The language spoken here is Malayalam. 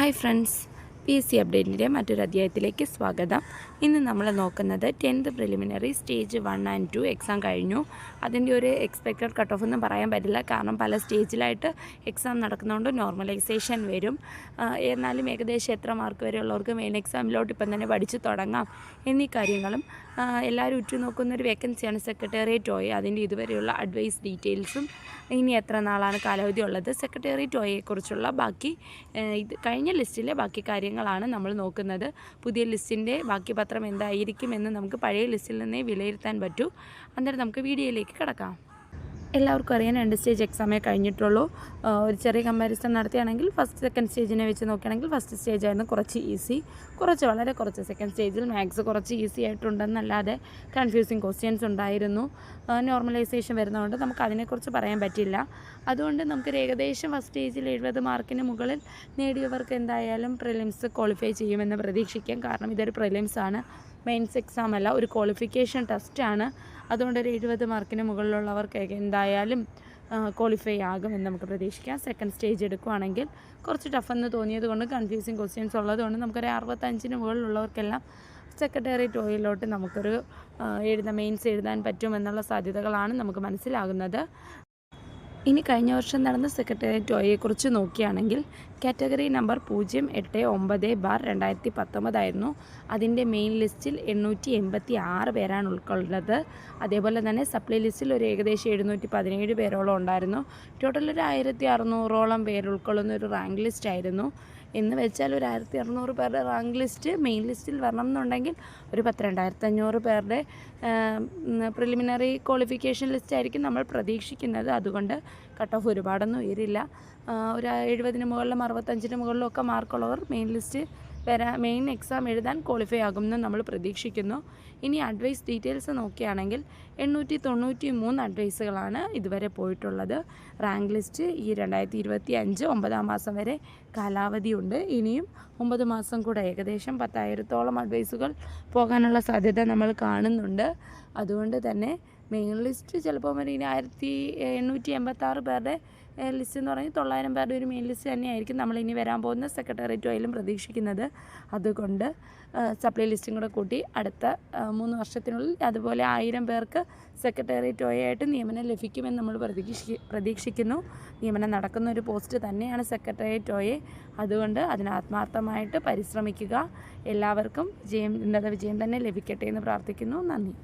Hi friends P S C അപ്ഡേറ്റിന്റെ മറ്റൊരു അധ്യായത്തിലേക്ക് സ്വാഗതം. ഇന്ന് നമ്മൾ നോക്കുന്നത് tenth preliminary stage one and two exam കഴിഞ്ഞു. അതിന്റെ ഒരു എക്സ്പെക്റ്റഡ് കട്ട് ഓഫ് ഒന്നും പറയാൻ പറ്റില്ല. കാരണം പല സ്റ്റേജിലായിട്ട് എക്സാം നടക്കുന്നതുകൊണ്ട് നോർമലൈസേഷൻ വരും. എന്നാലും ഏകദേശം എത്ര മാർക്ക് വരെയുള്ളവർക്ക് മെയിൻ എക്സാമിലോട്ട് ഇപ്പം തന്നെ പഠിച്ചു തുടങ്ങാം എന്നീ കാര്യങ്ങളും എല്ലാവരും ഉറ്റുനോക്കുന്ന ഒരു വേക്കൻസിയാണ് സെക്രട്ടേറിയറ്റ് ഒയെ അതിന്റെ ഇതുവരെയുള്ള അഡ്വൈസ് ഡീറ്റെയിൽസും ഇനി എത്ര നാളാണ് കാലാവധി ഉള്ളത് സെക്രട്ടേറിയറ്റ് ഒയെക്കുറിച്ചുള്ള ബാക്കി ഇത് കഴിഞ്ഞ ലിസ്റ്റിലെ ബാക്കി കാര്യങ്ങളാണ് നമ്മൾ നോക്കുന്നത്. പുതിയ ലിസ്റ്റിന്റെ ബാക്കി പത്രം എന്തായിരിക്കും എന്ന് നമുക്ക് പഴയ ലിസ്റ്റിൽ നിന്നേ വിലയിരുത്താൻ പറ്റൂ. അന്നേരം നമുക്ക് വീഡിയോയിലേക്ക് കിടക്കാം. എല്ലാവർക്കും അറിയാൻ രണ്ട് സ്റ്റേജ് എക്സാമേ കഴിഞ്ഞിട്ടുള്ളൂ. ഒരു ചെറിയ കമ്പാരിസൺ നടത്തുകയാണെങ്കിൽ ഫസ്റ്റ് സെക്കൻഡ് സ്റ്റേജിനെ വെച്ച് നോക്കുകയാണെങ്കിൽ ഫസ്റ്റ് സ്റ്റേജ് ആയിരുന്നു കുറച്ച് ഈസി കുറച്ച് വളരെ കുറച്ച് സെക്കൻഡ് സ്റ്റേജിൽ മാത്സ് കുറച്ച് ഈസി ആയിട്ടുണ്ടെന്നല്ലാതെ കൺഫ്യൂസിങ് ക്വസ്റ്റ്യൻസ് ഉണ്ടായിരുന്നു. നോർമലൈസേഷൻ വരുന്നതുകൊണ്ട് നമുക്ക് അതിനെക്കുറിച്ച് പറയാൻ പറ്റില്ല. അതുകൊണ്ട് നമുക്കൊരു ഏകദേശം ഫസ്റ്റ് സ്റ്റേജിൽ എഴുപത് മാർക്കിന് മുകളിൽ നേടിയവർക്ക് എന്തായാലും പ്രിലിംസ് ക്വാളിഫൈ ചെയ്യുമെന്ന് പ്രതീക്ഷിക്കാം. കാരണം ഇതൊരു പ്രിലിംസ് ആണ്. മെയിൻസ് എക്സാം അല്ല ഒരു ക്വാളിഫിക്കേഷൻ ടെസ്റ്റാണ് അതുകൊണ്ട് ഒരു എഴുപത് മാർക്കിന് മുകളിലുള്ളവർക്ക് എന്തായാലും ക്വാളിഫൈ ആകുമെന്ന് നമുക്ക് പ്രതീക്ഷിക്കാം. സെക്കൻഡ് സ്റ്റേജ് എടുക്കുകയാണെങ്കിൽ കുറച്ച് ടഫെന്ന് തോന്നിയത് കൊണ്ട് കൺഫ്യൂസിങ് ക്വസ്റ്റ്യൻസ് ഉള്ളതുകൊണ്ട് നമുക്കൊരു അറുപത്തഞ്ചിന് മുകളിലുള്ളവർക്കെല്ലാം സെക്രട്ടേറിയറ്റ് ഓയിലോട്ട് നമുക്കൊരു എഴുതാൻ മെയിൻസ് എഴുതാൻ പറ്റുമെന്നുള്ള സാധ്യതകളാണ് നമുക്ക് മനസ്സിലാകുന്നത്. ഇനി കഴിഞ്ഞ വർഷം നടന്ന സെക്രട്ടേറിയറ്റ് ഒയെക്കുറിച്ച് നോക്കുകയാണെങ്കിൽ കാറ്റഗറി നമ്പർ പൂജ്യം എട്ട് ഒമ്പത് ബാർ രണ്ടായിരത്തി പത്തൊമ്പതായിരുന്നു അതിന്റെ മെയിൻ ലിസ്റ്റിൽ എണ്ണൂറ്റി എൺപത്തി ആറ് പേരാണ് ഉൾക്കൊള്ളുന്നത്. അതേപോലെ തന്നെ സപ്ലൈ ലിസ്റ്റിൽ ഒരു ഏകദേശം എഴുന്നൂറ്റി പതിനേഴ് പേരോളം ഉണ്ടായിരുന്നു. ടോട്ടൽ ഒരു ആയിരത്തി അറുന്നൂറോളം പേര് ഉൾക്കൊള്ളുന്ന ഒരു റാങ്ക് ലിസ്റ്റ് ആയിരുന്നു. എന്ന് വെച്ചാൽ ഒരു ആയിരത്തി അറുന്നൂറ് പേരുടെ റാങ്ക് ലിസ്റ്റ് മെയിൻ ലിസ്റ്റിൽ വരണം എന്നുണ്ടെങ്കിൽ ഒരു പത്ത് രണ്ടായിരത്തി അഞ്ഞൂറ് പേരുടെ പ്രിലിമിനറി ക്വാളിഫിക്കേഷൻ ലിസ്റ്റ് ആയിരിക്കും നമ്മൾ പ്രതീക്ഷിക്കുന്നത്. അതുകൊണ്ട് കട്ട് ഓഫ് ഒരുപാടൊന്നും ഉയരില്ല. ഒരു എഴുപതിന് മുകളിലും അറുപത്തഞ്ചിന് മുകളിലും ഒക്കെ മാർക്കുള്ളവർ മെയിൻ ലിസ്റ്റ് വരാ മെയിൻ എക്സാം എഴുതാൻ ക്വാളിഫൈ ആകുമെന്ന് നമ്മൾ പ്രതീക്ഷിക്കുന്നു. ഇനി അഡ്വൈസ് ഡീറ്റെയിൽസ് നോക്കുകയാണെങ്കിൽ എണ്ണൂറ്റി തൊണ്ണൂറ്റി മൂന്ന് അഡ്വൈസുകളാണ് ഇതുവരെ പോയിട്ടുള്ളത്. റാങ്ക് ലിസ്റ്റ് ഈ രണ്ടായിരത്തി ഇരുപത്തി അഞ്ച് ഒമ്പതാം മാസം വരെ കാലാവധിയുണ്ട് ഇനിയും ഒമ്പത് മാസം കൂടെ ഏകദേശം പത്തായിരത്തോളം അഡ്വൈസുകൾ പോകാനുള്ള സാധ്യത നമ്മൾ കാണുന്നുണ്ട്. അതുകൊണ്ട് തന്നെ മെയിൻ ലിസ്റ്റ് ചിലപ്പോൾ ഒരു ആയിരത്തി എണ്ണൂറ്റി എൺപത്താറ് പേരുടെ ലിസ്റ്റ് എന്ന് പറഞ്ഞാൽ തൊള്ളായിരം പേരുടെ ഒരു മെയിൻ ലിസ്റ്റ് തന്നെയായിരിക്കും നമ്മൾ ഇനി വരാൻ പോകുന്ന സെക്രട്ടേറിയറ്റും ആയാലും പ്രതീക്ഷിക്കുന്നത്. അതുകൊണ്ട് സപ്ലൈ ലിസ്റ്റും കൂടെ കൂട്ടി അടുത്ത മൂന്ന് വർഷത്തിനുള്ളിൽ അതുപോലെ ആയിരം പേർക്ക് സെക്രട്ടേറിയറ്റ് ആയിട്ട് നിയമനം ലഭിക്കുമെന്ന് നമ്മൾ പ്രതീക്ഷി പ്രതീക്ഷിക്കുന്നു. നിയമനം നടക്കുന്ന ഒരു പോസ്റ്റ് തന്നെയാണ് സെക്രട്ടേറിയറ്റ് ഒയെ അതുകൊണ്ട് അതിന് ആത്മാർത്ഥമായിട്ട് പരിശ്രമിക്കുക. എല്ലാവർക്കും വിജയം ഉന്നത വിജയം തന്നെ ലഭിക്കട്ടെ എന്ന് പ്രാർത്ഥിക്കുന്നു. നന്ദി.